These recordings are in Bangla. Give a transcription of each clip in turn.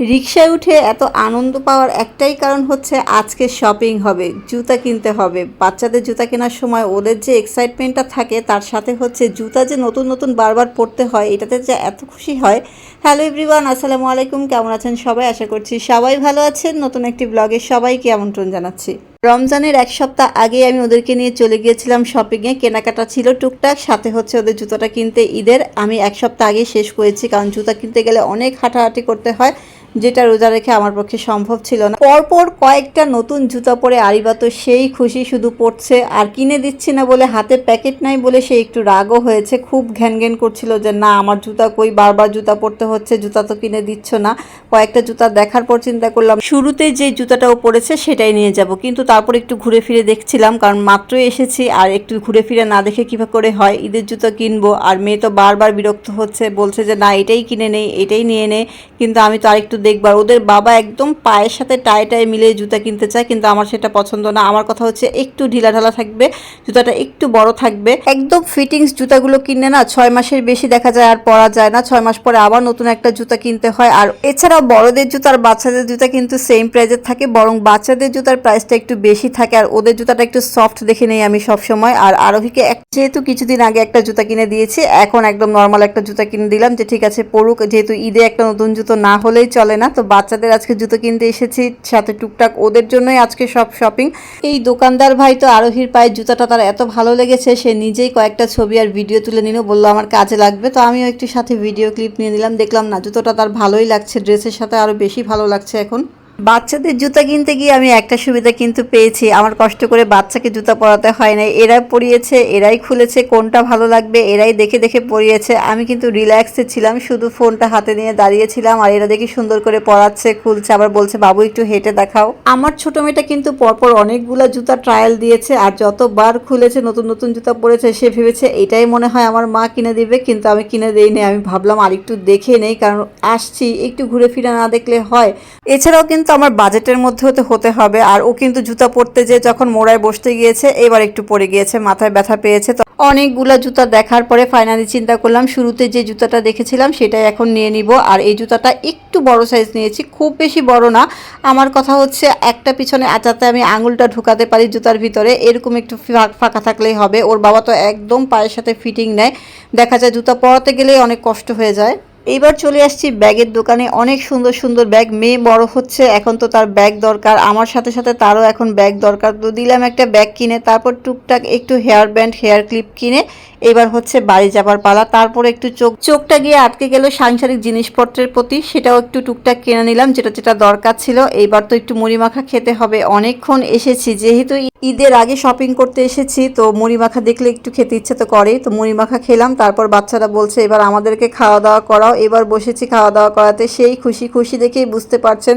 রিক্সায় উঠে এত আনন্দ পাওয়ার একটাই কারণ হচ্ছে আজকে শপিং হবে, জুতা কিনতে হবে। বাচ্চাদের জুতা কেনার সময় ওদের যে এক্সাইটমেন্টটা থাকে, তার সাথে হচ্ছে জুতা যে নতুন নতুন বারবার পড়তে হয়, এটাতে যে এত খুশি হয়। হ্যালো এভরিওয়ান আসসালামু আলাইকুম, কেমন আছেন সবাই? আশা করছি সবাই ভালো আছেন। নতুন একটি ব্লগে সবাইকে আমন্ত্রণ জানাচ্ছি। রমজানের এক সপ্তাহ আগে আমি ওদেরকে নিয়ে চলে গিয়েছিলাম শপিংয়ে কেনাকাটা ছিল টুকটাক, সাথে হচ্ছে ওদের জুতোটা কিনতে ঈদের। আমি এক সপ্তাহ আগে শেষ করেছি, কারণ জুতা কিনতে গেলে অনেক হাঁটাহাঁটি করতে হয়, যেটা রোজা রেখে আমার পক্ষে সম্ভব ছিল না। পরপর কয়েকটা নতুন জুতা পরে আরিবা তো সেই খুশি শুধু পড়ছে আর কিনে দিচ্ছি না বলে হাতে প্যাকেট নাই বলে সে একটু রাগও হয়েছে, খুব ঘ্যান ঘ্যান করছিল যে, না, আমার জুতা কই? বারবার জুতা পরতে হচ্ছে, জুতা তো কিনে দিচ্ছ না। কয়েকটা জুতা দেখার পর চিন্তা করলাম শুরুতে যে জুতাটা ও পরেছে, সেটাই নিয়ে যাব। কিন্তু তারপর একটু ঘুরে ফিরে দেখছিলাম, কারণ মাত্রই এসেছি আর একটু ঘুরে ফিরে না দেখে কীভাবে করে হয়। ঈদের জুতো কিনবো আর মেয়ে তো বারবার বিরক্ত হচ্ছে, বলছে যে, না, এটাই কিনে নেই, এটাই নিয়ে নে। কিন্তু আমি তো আরেকটু দেখবার ওদের বাবা একদম পায়ের সাথে টাই টাই মিলিয়ে জুতা কিনতে চায়, কিন্তু আমার সেটা পছন্দ না। আমার কথা হচ্ছে একটু ঢিলা ঢালা থাকবে, জুতাটা একটু বড় থাকবে। একদম ফিটিংস জুতাগুলো কিনে না, ছয় মাসের বেশি দেখা যায় আর পরা যায় না। ছয় মাস পরে আবার নতুন একটা জুতা কিনতে হয়। আর এছাড়াও বড়দের জুতা আর বাচ্চাদের জুতা কিন্তু সেম প্রাইজের থাকে, বরং বাচ্চাদের জুতার প্রাইসটা একটু বেশি থাকে আর ওদের জুতাটা একটু সফট দেখে নেই আমি সব সময় আর আরোহীকে যেহেতু কিছুদিন আগে একটা জুতা কিনে দিয়েছি, এখন একদম নর্মাল একটা জুতা কিনে দিলাম যে ঠিক আছে পড়ুক যেহেতু ঈদে একটা নতুন জুতো না হলেই চলে না, তো বাচ্চাদের আজকে জুতো কিনতে এসেছি সাথে টুকটাক ওদের জন্যই আজকে সব শপিং এই দোকানদার ভাই তো আরোহীর পায়ের জুতাটা তার এত ভালো লেগেছে, সে নিজেই কয়েকটা ছবি আর ভিডিও তুলে নিল, বলল, আমার কাজে লাগবে। তো আমিও একটু সাথে ভিডিও ক্লিপ নিয়ে নিলাম, দেখলাম না, জুতোটা তার ভালোই লাগছে ড্রেসের সাথে আরও বেশি ভালো লাগছে এখন। বাচ্চাদের জুতা কিনতে গিয়ে আমি একটা সুবিধা কিন্তু পেয়েছি। আমার কষ্ট করে বাচ্চাকে জুতা পরাতে হয় না এরা পরিয়েছে, এরাই খুলেছে, কোনটা ভালো লাগবে এরাই দেখে দেখে পরিয়েছে। আমি কিন্তু রিল্যাক্সে ছিলাম, শুধু ফোনটা হাতে নিয়ে দাঁড়িয়েছিলাম আর এরা দেখি সুন্দর করে পরাচ্ছে, খুলছে, আবার বলছে, বাবু, একটু হেঁটে দেখাও। আমার ছোট মেয়েটা কিন্তু পরপর অনেকগুলো জুতা ট্রায়াল দিয়েছে আর যতবার খুলেছে, নতুন নতুন জুতা পরেছে, সে ভেবেছে, এটাই মনে হয় আমার মা কিনে দিবে। কিন্তু আমি কিনে দেইনি আমি ভাবলাম, আর একটু দেখে নেই, কারণ আসছি, একটু ঘুরে ফিরে না দেখলে হয়। এছাড়াও কিন্তু আমার বাজেটের মধ্যে হতে হতে হবে। আর ও কিন্তু জুতা পরতে যে যখন মোড়ায় বসতে গিয়েছে, এবার একটু পড়ে গিয়েছে, মাথায় ব্যথা পেয়েছে। তো অনেকগুলা জুতা দেখার পরে ফাইনালি চিন্তা করলাম, শুরুতে যে জুতাটা দেখেছিলাম সেটাই এখন নিয়ে নিব। আর এই জুতাটা একটু বড় সাইজ নিয়েছি, খুব বেশি বড় না। আমার কথা হচ্ছে, একটা পিছনে আচাতে আমি আঙুলটা ঢুকাতে পারি জুতার ভিতরে, এরকম একটু ফাঁক- ফাঁকা থাকলেই হবে। ওর বাবা তো একদম পায়ের সাথে ফিটিং নেয়। দেখা যায় জুতা পরাতে গেলেই অনেক কষ্ট হয়ে যায়। এইবার চলে আসছি ব্যাগের দোকানে। অনেক সুন্দর সুন্দর ব্যাগ। মেয়ে বড় হচ্ছে, এখন তো তার ব্যাগ দরকার। আমার সাথে সাথে তারও এখন ব্যাগ দরকার। তো দিলাম একটা ব্যাগ কিনে, তারপর টুকটাক একটু হেয়ার ব্যান্ড, হেয়ার ক্লিপ কিনে এবার হচ্ছে বাড়ি যাবার পালা। তারপর একটু চোখ, চোখটা গিয়ে আটকে গেল সাংসারিক জিনিসপত্রের প্রতি। সেটাও একটু টুকটাক কিনে নিলাম, যেটা যেটা দরকার ছিল। এইবার তো একটু মুড়ি মাখা খেতে হবে। অনেকক্ষণ এসেছি, যেহেতু ঈদের আগে শপিং করতে এসেছি, তো মুড়ি মাখা দেখলে একটু খেতে ইচ্ছে তো করে তো মুড়ি মাখা খেলাম, তারপর বাচ্চারা বলছে, এবার আমাদেরকে খাওয়া দাওয়া করাও। এবার বসেছি খাওয়া দাওয়া করাতে। সেই খুশি খুশি দেখেই বুঝতে পারছেন,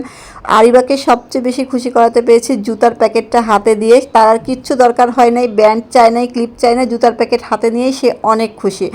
আরিবাকে সবচেয়ে বেশি খুশি করাতে পেরেছি জুতার প্যাকেটটা হাতে দিয়ে। তার আর কিচ্ছু দরকার হয় নাই, ব্যান্ড চায় নাই, ক্লিপ চায় না জুতার প্যাকেট হাতে নিয়েই সে অনেক খুশি।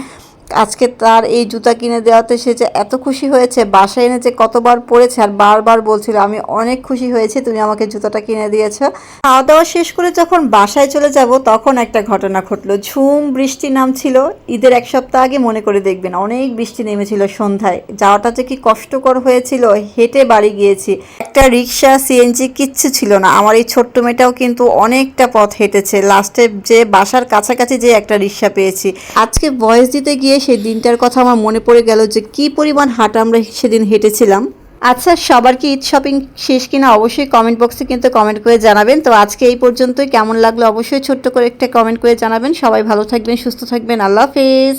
আজকে তার এই জুতা কিনে দেওয়াতে সে যে এত খুশি হয়েছে, বাসায় এনে যে কতবার পড়েছে আর বারবার বলছিল, আমি অনেক খুশি হয়েছি, তুমি আমাকে জুতাটা কিনে দিয়েছ। খাওয়া দাওয়া শেষ করে যখন বাসায় চলে যাব, তখন একটা ঘটনা ঘটলো। ঝুম, বৃষ্টি নামছিল। ঈদের এক সপ্তাহ আগে মনে করে দেখবেন, অনেক বৃষ্টি নেমেছিল সন্ধ্যায়। যাওয়াটা যে কি কষ্টকর হয়েছিল, হেঁটে বাড়ি গিয়েছি। একটা রিক্সা সিএনজি কিচ্ছু ছিল না। আমার এই ছোট্ট মেয়েটাও কিন্তু অনেকটা পথ হেঁটেছে। লাস্টে যে বাসার কাছাকাছি যে একটা রিক্সা পেয়েছি। আজকে বয়স দিতে গিয়ে সেই দিনটার কথা আমার মনে পড়ে গেল যে কি পরিমাণ হাঁটা আমরা সেদিন হেঁটেছিলাম। আচ্ছা সবার কি ঈদ শপিং শেষ কিনা অবশ্যই কমেন্ট বক্সে কিন্তু কমেন্ট করে জানাবেন। তো আজকে এই পর্যন্তই। কেমন লাগল অবশ্যই ছোট্ট করে একটা কমেন্ট করে জানাবেন। সবাই ভালো থাকবেন, সুস্থ থাকবেন। আল্লাহ হাফেজ।